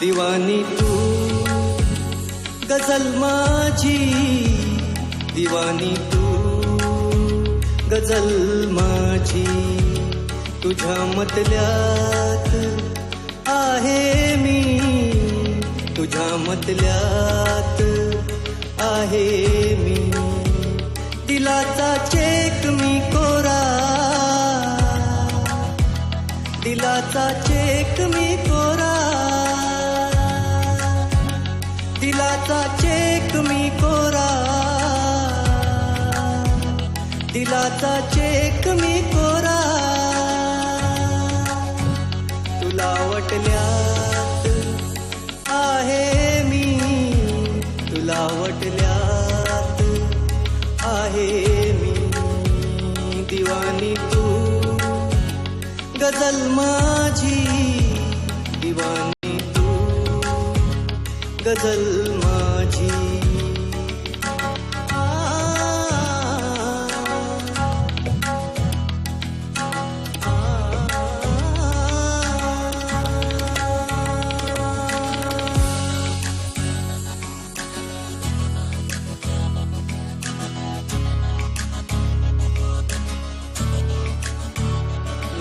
दिवानी तू गजल माझी. दिवानी तू गजल माझी. तुझ्या मतल्यात आहे मी. तुझ्या मतल्यात आहे मी. दिलाचा चेक मी कोरा. दिलाचा चेक मी कोरा. दिलाचा चेक मी कोरा. दिलाचा चेक मी कोरा. तुला वटल्यात आहे मी. तुला वटल्यात आहे मी. दिवानी तू गजल माझी दिवानी गझल माझी आ,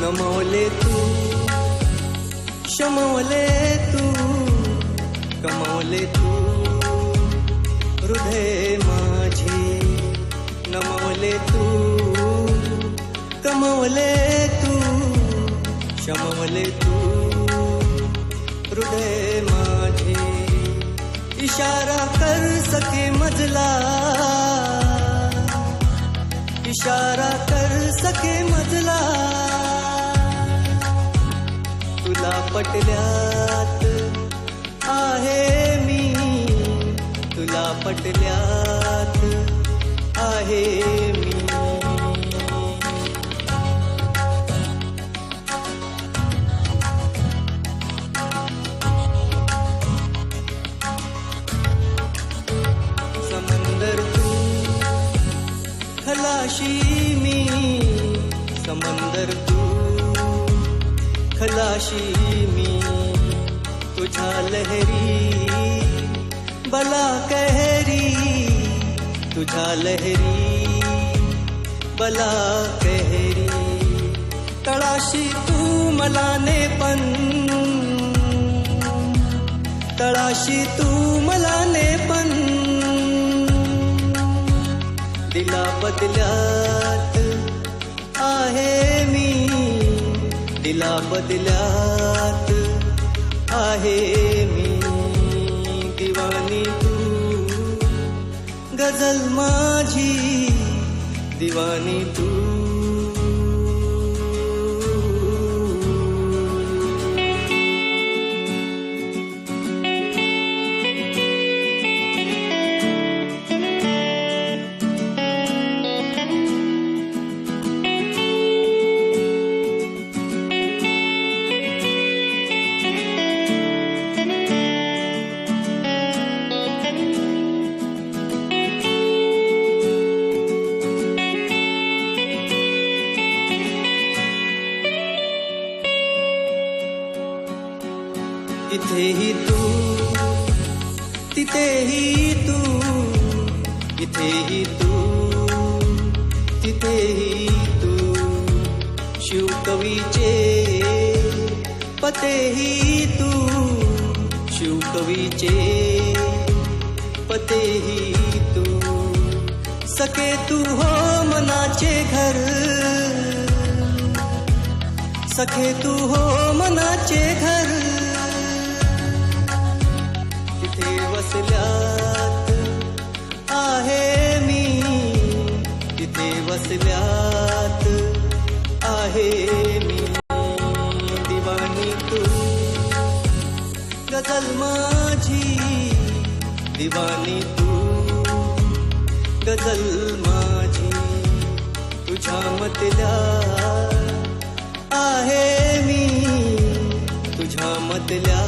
नमवले तू शमवले तू कमवले तू. हृदय माझे नमवले तू. कमवले तू. शमवले तू. हृदय माझे. इशारा कर सके मजला. इशारा कर सके मजला. तुला पटल्या आहे मी. तुला पटल्यात आहे मी. समंदर तू खलाशी मी. समंदर तू खलाशी मी. तुझा लहरी बला कहरी तुझ्या लहरी बला कहरी। तळाशी तू मला ने पण तळाशी तू मला ने पण दिला बदल्यात आहे मी दिला बदल्यात आहे मी. दिवानी तू ग़ज़ल माझी. दिवानी तू इथेही तू तिथेही तू इथेही तू तिथेही तू. शिवकवीचे पतेही तू शिवकवीचे पतेही तू. सके तू हो मनाचे घर सखे तू हो मनाचे घर. बदल्यात आहे मी दिवाणी तू गजल माझी दिवाणी तू गजल माझी तुझ्या मतल्यात आहे मी. तुझ्या मतल्या